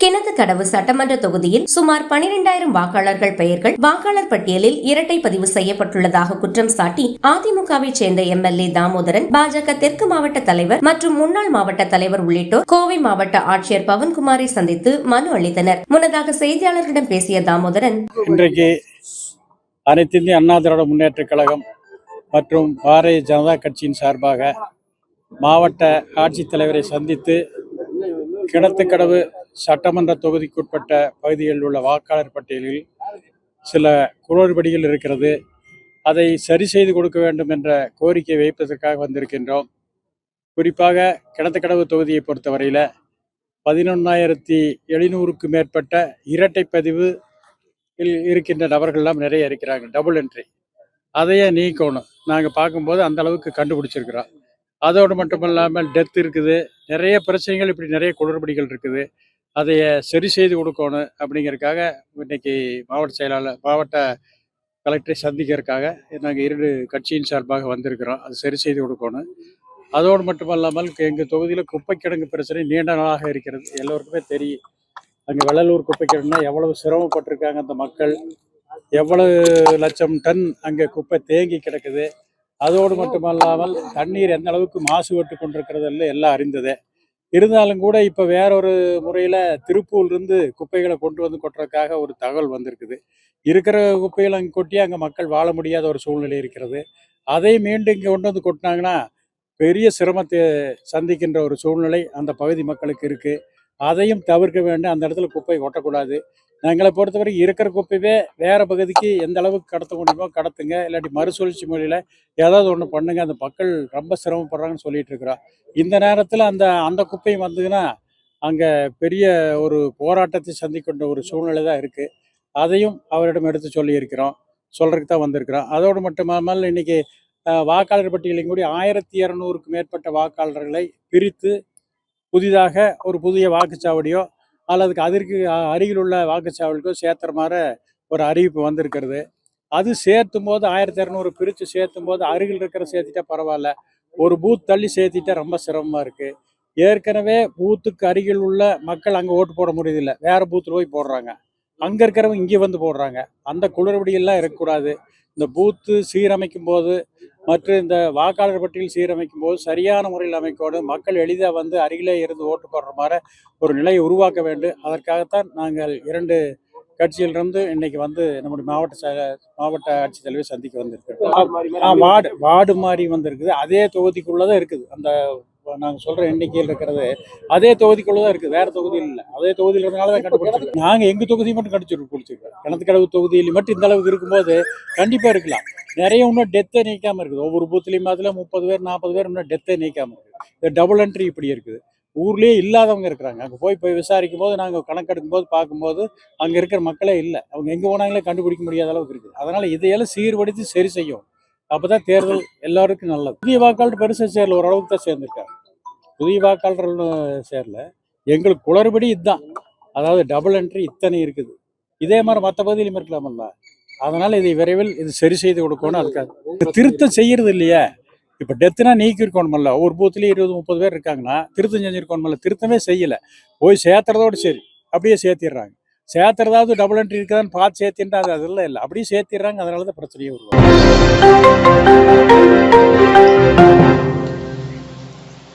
கிணத்து கடவு சட்டமன்ற தொகுதியில் சுமார் பனிரெண்டாயிரம் வாக்காளர்கள் பெயர்கள் வாக்காளர் பட்டியலில் இரட்டை பதிவு செய்யப்பட்டுள்ளதாக குற்றம் சாட்டி அதிமுகவை சேர்ந்த எம்எல்ஏ தாமோதரன் பாஜக தெற்கு மாவட்ட தலைவர் மற்றும் முன்னாள் மாவட்ட தலைவர் உள்ளிட்டோர் கோவை மாவட்ட ஆட்சியர் பவன்குமாரை சந்தித்து மனு அளித்தனர். முன்னதாக செய்தியாளர்களிடம் பேசிய தாமோதரன் இன்றைக்கு அனைத்து இந்திய அண்ணா திராவிட முன்னேற்ற கழகம் மற்றும் பாரதிய ஜனதா கட்சியின் சார்பாக மாவட்ட ஆட்சித்தலைவரை சந்தித்து கிணத்துக்கடவு சட்டமன்ற தொகுதிக்குட்பட்ட பகுதிகளில் உள்ள வாக்காளர் பட்டியலில் சில குளறுபடிகள் இருக்கிறது. அதை சரி செய்து கொடுக்க வேண்டும் என்ற கோரிக்கை வைப்பதற்காக வந்திருக்கின்றோம். குறிப்பாக கிணத்துக்கடவு தொகுதியை பொறுத்தவரையில் பதினொன்றாயிரத்தி எழுநூறுக்கு மேற்பட்ட இரட்டை பதிவு இல் இருக்கின்ற நபர்கள்லாம் நிறைய இருக்கிறாங்க. டபுள் என்ட்ரி அதையே நீக்கணும். நாங்கள் பார்க்கும்போது அந்த அளவுக்கு கண்டுபிடிச்சிருக்கிறோம். அதோடு மட்டும் இல்லாமல் டெத் இருக்குது. நிறைய பிரச்சனைகள் இப்படி நிறைய குளறுபடிகள் இருக்குது. அதைய சரி செய்து கொடுக்கணும் அப்படிங்கிறதுக்காக இன்னைக்கு மாவட்ட செயலாளர் மாவட்ட கலெக்டரை சந்திக்கிறதுக்காக நாங்கள் இரண்டு கட்சியின் சார்பாக வந்திருக்கிறோம். அது சரி செய்து கொடுக்கணும். அதோடு மட்டுமல்லாமல் எங்கள் தொகுதியில் குப்பை கிடங்கு பிரச்சனை நீண்ட நாளாக இருக்கிறது. எல்லோருக்குமே தெரியும். அங்கே வெள்ளலூர் குப்பை கிடங்குனா எவ்வளவு சிரமப்பட்டிருக்காங்க அந்த மக்கள். எவ்வளவு லட்சம் டன் அங்கே குப்பை தேங்கி கிடக்குது. அதோடு மட்டுமல்லாமல் தண்ணீர் எந்த அளவுக்கு மாசுபட்டு கொண்டிருக்கிறது எல்லாம் அறிந்ததே. இருந்தாலும் கூட இப்போ வேறொரு முறையில் திருப்பூர்லேருந்து குப்பைகளை கொண்டு வந்து கொட்டுறதுக்காக ஒரு தகவல் வந்திருக்குது. இருக்கிற குப்பைகளை அங்கே கொட்டி அங்கே மக்கள் வாழ முடியாத ஒரு சூழ்நிலை இருக்கிறது. அதை மீண்டும் இங்கே கொண்டு வந்து கொட்டினாங்கன்னா பெரிய சிரமத்தை சந்திக்கின்ற ஒரு சூழ்நிலை அந்த பகுதி மக்களுக்கு இருக்குது அதையும் தவிர்க்க வேண்டும். அந்த இடத்துல குப்பை கொட்டக்கூடாது. எங்களை பொறுத்தவரை இருக்கிற குப்பையே வேறு பகுதிக்கு எந்த அளவுக்கு கடத்த முடியுமோ கடத்துங்க. இல்லாட்டி மறுசுழற்சி முறையில் ஏதாவது ஒன்று பண்ணுங்க. அந்த மக்கள் ரொம்ப சிரமப்படுறாங்கன்னு சொல்லிட்டு இருக்கிறோம். இந்த நேரத்தில் அந்த அந்த குப்பையும் வந்ததுன்னா அங்கே பெரிய ஒரு போராட்டத்தை சந்திக்கின்ற ஒரு சூழ்நிலை தான் இருக்குது அதையும் அவரிடம் எடுத்து சொல்லியிருக்கிறோம். சொல்கிறதுக்கு தான் வந்திருக்கிறோம். அதோடு மட்டுமல்லாமல் இன்னைக்கு வாக்காளர் பட்டியலையும் கூடி ஆயிரத்தி இரநூறுக்கு மேற்பட்ட வாக்காளர்களை பிரித்து புதிதாக ஒரு புதிய வாக்குச்சாவடியோ அல்லதுக்கு அதற்கு அருகில் உள்ள வாக்குச்சாவடிக்கோ சேர்த்துற மாதிரி ஒரு அறிவிப்பு வந்திருக்கிறது. அது சேர்த்தும் போது ஆயிரத்தி இரநூறு பிரித்து சேர்த்தும் போது அருகில் இருக்கிற சேர்த்திட்டா பரவாயில்ல. ஒரு பூத் தள்ளி சேர்த்திட்டா ரொம்ப சிரமமாக இருக்குது ஏற்கனவே பூத்துக்கு அருகில் உள்ள மக்கள் அங்கே ஓட்டு போட முடியதில்லை வேறு பூத்தில் போய் போடுறாங்க. அங்கே இருக்கிறவங்க இங்கே வந்து போடுறாங்க. அந்த குளறுபடியெல்லாம் இருக்கக்கூடாது. இந்த பூத்து சீரமைக்கும் போது மற்றும் இந்த வாக்காளர் பட்டியல் சீரமைக்கும் போது சரியான முறையில் அமைக்கணும். மக்கள் எளிதாக வந்து அருகிலே இருந்து ஓட்டு போடுற மாதிரி ஒரு நிலையை உருவாக்க வேண்டும். அதற்காகத்தான் நாங்கள் இரண்டு கட்சியிலிருந்து இன்னைக்கு வந்து நம்முடைய மாவட்ட மாவட்ட ஆட்சித்தலைவர் சந்திக்க வந்திருக்கோம் ஆ, வார்டு வார்டு மாதிரி வந்திருக்குது. அதே தொகுதிக்குள்ளதான் இருக்குது. அந்த நாங்கள் சொல்ற எண்ணிக்கையில் இருக்கிறது அதே தொகுதிக்குள்ள தான் இருக்குது. வேற தொகுதியில் இல்லை. அதே தொகுதியில் இருந்தனால தான் கண்டுபிடிச்சிருக்கோம். நாங்கள் எங்கள் தொகுதியை மட்டும் கண்டுபிடிச்சிருக்கோம். பிடிச்சிருக்கோம் கிணத்துக்கடவு தொகுதியில் மட்டும் இந்த அளவுக்கு இருக்கும்போது கண்டிப்பாக இருக்கலாம். நிறைய இன்னும் டெத்தை நீக்காமல் இருக்குது. ஒவ்வொரு பூத்துலையும் அதில் முப்பது பேர் நாற்பது பேர் இன்னும் டெத்தை நீக்காமல் இருக்குது. இந்த டபுள் என்ட்ரி இப்படி இருக்குது. ஊர்லேயே இல்லாதவங்க இருக்கிறாங்க. அங்கே போய் போய் விசாரிக்கும் போது நாங்கள் கணக்கெடுக்கும் போது பார்க்கும்போது அங்கே இருக்கிற மக்களே இல்லை. அவங்க எங்கே போனாங்களே கண்டுபிடிக்க முடியாத அளவுக்கு இருக்குது. அதனால் இதையெல்லாம் சீர்படுத்தி சரி செய்யும். அப்போ தான் தேர்தல் எல்லாருக்கும் நல்லது. புதிய வாக்காளர் பெருசாக சேரல. ஓரளவுக்கு தான் சேர்ந்துருக்காங்க. புதிய வாக்காளர்கள் சேரல. எங்களுக்கு குளறுபடி இதுதான். அதாவது டபுள் என்ட்ரி இத்தனை இருக்குது. இதே மாதிரி மற்ற பகுதியிலும் இருக்கலாமல்ல அதனால இதை விரைவில் இது சரி செய்து கொடுக்கணும் அதுக்காக திருத்தம் செய்யறது இல்லையா. இப்போ டெத்துனா நீக்கி இருக்கணுமல்ல ஒரு பூத்துலேயும் இருபது முப்பது பேர் இருக்காங்கன்னா திருத்தம் செஞ்சிருக்கணுமல்ல திருத்தமே செய்யலை. போய் சேர்த்துறதோட சரி. அப்படியே சேர்த்திடுறாங்க. சேர்த்துறதாவது டபுள் என்ட்ரி இருக்குதான்னு பார்த்து சேர்த்தின்றா அது அதெல்லாம் இல்லை. அப்படியே சேர்த்திடுறாங்க. அதனால தான் பிரச்சனையே வருவாங்க